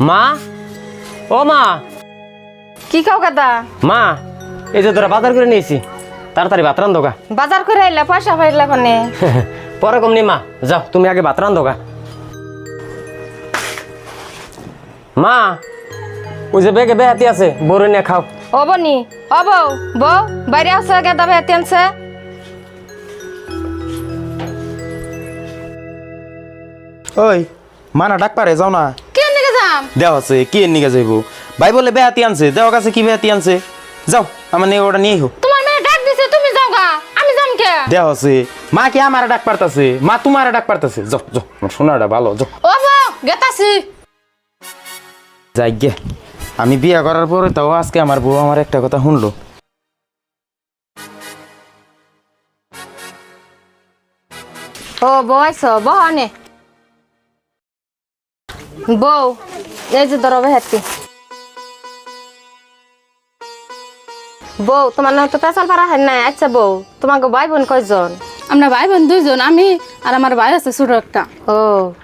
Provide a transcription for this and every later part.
মা? ও মা। কি খাও কাদা মা এই যে তোরা বাজার করে নিয়েছি তাড়াতাড়ি ভাত রান্ধো গা। বাজার করে আইলা পয়সা পাইলা কোনে? পরে কমনি মা। যাও তুমি আগে ভাত রান্ধো গা। মা ওই যে বেগে বেহাতি আছে বড় নিয়ে খাও। ও বনি ও বউ বউ বাইরে আছে গেদা বেতে আনছে। ওই মানা ডাক পারে যাও না। যাম দেওয়া আছে কি এর নিকে যাইব? ভাই বলে বেহাতি আনছে দেওয়া কাছে কি বেহাতি আনছে? যাও আমার নিয়ে ওটা নিয়ে হোক তোমার মেয়ে ডাক দিছে তুমি যাও গা আমি যাম কে? দেওয়া আছে মা কি আমার ডাক পারতাছে? মা তোমার ডাক পারতাছে? যাও যাও আমার সোনাটা ভালো যাও। ও বউ গেতাছি। যাই গে আমি বিয়ে করার পরে তাও আজকে আমার বউ আমার একটা কথা শুনলো। ও বউ আনে বউ এই যে ধরো বেহাতি বউ তোমার না তো পেশাল পারা হয় নাই। আচ্ছা বউ তোমাকে ভাই বোন কয়জন? আমরা ভাই বোন দুইজন আমি আর আমার ভাই আছে ছোট একটা। ও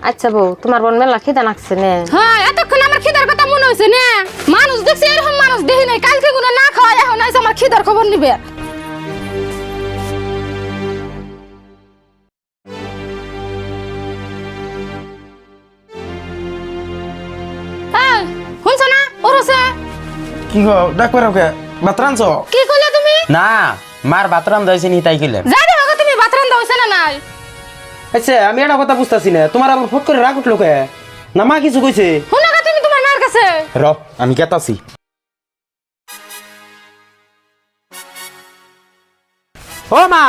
আচ্ছা বউ তোমার বোন মেলা খিদা লাগছে নে। হ্যাঁ এতক্ষণ আমার খিদার কথা মনে হয়েছে না। মানুষ দেখছি এরকম মানুষ দেখি নাই। কালকে কোনো না খাওয়া এখন আমার খিদার খবর নিবে। কি গো ডাক পারো কে ভাত রানছ কি কইলে তুমি? না মার ভাত রান নি তাই কইলে। যাই দেখো তুমি ভাত রান্ধা হইছে না নাই? আচ্ছা আমি একটা কথা বুঝতাছি না? তোমার আবার ফট করে রাগ উঠল কে? না মা কিছু কইছে গা তুমি তোমার মার কাছে। র আমি কেতাছি ও মা।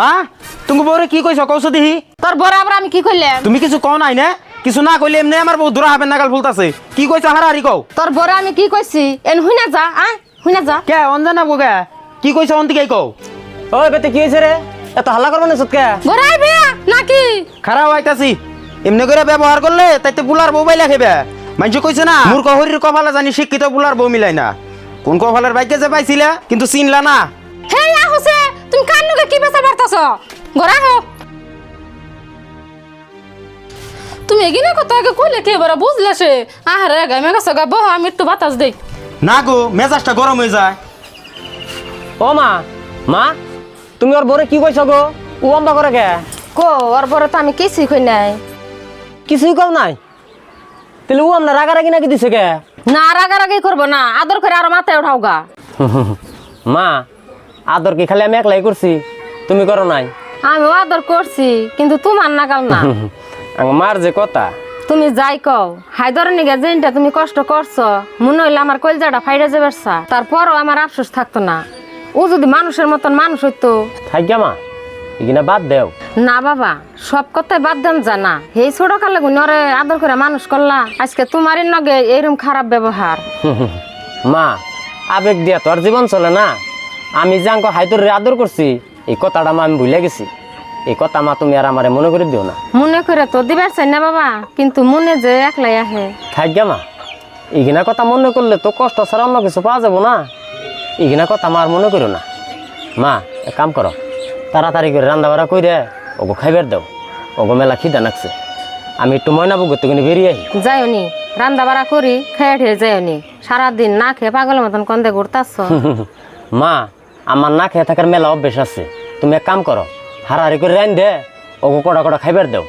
মা তুমি বউরে কি কইছ কৌছ দিহি। তোর বরাবর আমি কি করলাম তুমি কিছু কও নাই না? কিছু না কইলে এমনি আমার বউ দূরা হবে নাগাল ফুলতাছে কি কইছ হারাহারি কও? তোর বড় আমি কি কইছি? এন হুইনা যা আ? হুইনা যা। কে অঞ্জনা গো কি? কইছ অন্তিকাই কও? ওই বেতে কি হয়েছে রে? এত হাল্লা করব না সত্যি বড়াই বিয়া নাকি? খারাপ হইতাছি। এমনি করে ব্যবহার করলে তাইতে বুলার বউ বাইলা খেবে। মানুষ কইছে না মূর্খ হরির কপালে জানি শিক্ষিত বুলার বউ মিলাই না। কোন কপালের বাইকে যে পাইছিলা কিন্তু চিনলা না। হে ইয়া হোসে তুমি কান নুকে কি বেসা পারতাছ গড়া হো তুমি এগিনে কথা আগে কইলে কে বড় বুঝলে সে? আহারে গামে গেছে গা বহ আমি একটু বাতাস দেই। না গো মেজাজটা গরম হয়ে যায়। ও মা মা তুমি ওর বরে কি কইছো গো? ও অম্বা করে কে? কো ওর বড় তো আমি কিছুই কই নাই। কিছুই কও নাই? তাহলে ও আমরা রাগারাগি নাকি দিছে কে? না রাগারাগি করব না আদর করে আর মাথায় উঠাও গা। মা আদর কি খালি আমি একলাই করছি? তুমি করো নাই। আমিও আদর করছি কিন্তু তোমার নাগাল না। মার যে কথা। তুমি যাই কও হায়দর নিগে যেটা তুমি কষ্ট করছ মনে হইলে আমার কলজাটা ফাইডে যাবে তারপরও আমার আফসোস থাকতো না। ও যদি মানুষের মতন মানুষ হইতো। থাকিয়া মা এখানে বাদ দেও। না বাবা সব কথাই বাদ দেন জানা এই ছোট কালে গুণরে আদর করে মানুষ করলা আজকে তোমারই নগে এইরকম খারাপ ব্যবহার। মা আবেগ দিয়া তোর জীবন চলে না। আমি যে আঙ্ক হাইতর আদর করছি এই কথাটা মা আমি ভুলে গেছি। এই কথা মা তুমি আর আমারে মনে করে দিও না। মনে করে তো দিবার চাই না বাবা কিন্তু মনে যে একলাই আহে। থাকিয়া মা এইখানে কথা মনে করলে তো কষ্ট ছাড়া অন্য কিছু পাওয়া যাব না। এইখানে কথা মা আর মনে করো না। মা এক কাম করো তাড়াতাড়ি করে রান্না বাড়া কইরে ওগো খাইবার দাও ওগো মেলা খিদা নাকছে আমি একটু ময়না বুগতে কিন্তু বেরিয়ে আহি। যাইওনি রান্না বাড়া করি খেয়ে ঠেয়ে যাইওনি। সারাদিন না খেয়ে পাগলের মতন কন্দে ঘুরতাছ। মা আমার না খেয়ে থাকার মেলা অভ্যেস আছে। তুমি এক কাম করো হারাহারি করে রান দে। ওগো কটা কটা খাইবার দাও।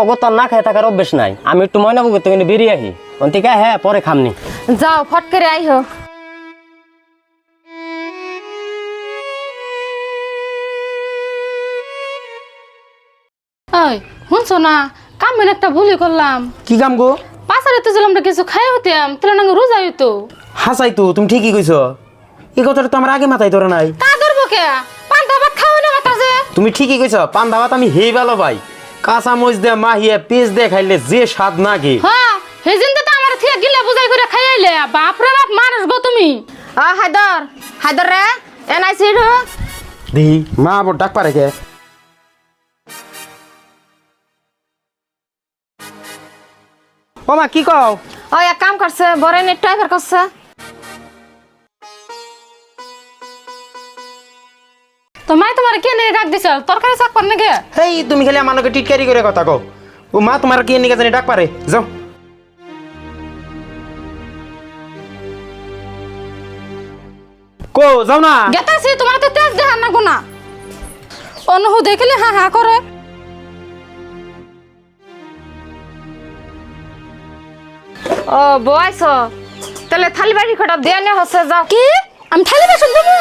ওগো তো না খেয়ে থাকার অভ্যেস নাই। আমি একটু ময়না বুগতে কিন্তু বেরিয়ে আহি। অন্তিকা হ্যাঁ পরে খামনি। যাও ফট করে আইহো। ওই শুনছো না? কামের একটা ভুলি করলাম। কি কাম গো? পাশারে তো ছিলাম কিছু খাই হতাম তাহলে না রোজা হইতো। হাসাই তো তুমি ঠিকই কইছ। এই কথাটা তো আমার আগে মাথায় ধরে নাই। তা ধরবো কে? পান্তা ভাত খাওয়া মাতাছে তুমি ঠিকই কইছ পান্তা ভাত আমি হেই ভালো পাই। কাঁচা মরিচ দিয়ে মাহিয়ে পেঁচ দিয়ে খাইলে যে স্বাদ না গে হ্যাঁ সেদিন তো আমার থেকে গিলে বুঝাই করে খাই আইলে। বাপরে বাপ মানুষ গো তুমি। আ হায়দর হায়দর রে এনআইসি দেহি মা আবার ডাক পারে কে? ও মা কি কও? ও এক কাম করছে বড় নেট ট্রাইভার করছে। তো মাই তোমার কে নিয়ে ডাক দিছিল তরকারি শাক পার নাকি? হেই তুমি খালি আমাকে টিটকারি করে কথা কও। ও মা তোমার কে নিয়ে জানি ডাক পারে? যাও। কো যাও না। গেতাছি তোমার তো তেজ দেখান না গুনা অনুহু দেখলে হা হা করে। ও বয়স। তাহলে থালি বাড়ি খটা দেয়া নিয়ে হচ্ছে যাও। কি? আমি থালি বাসন দেবো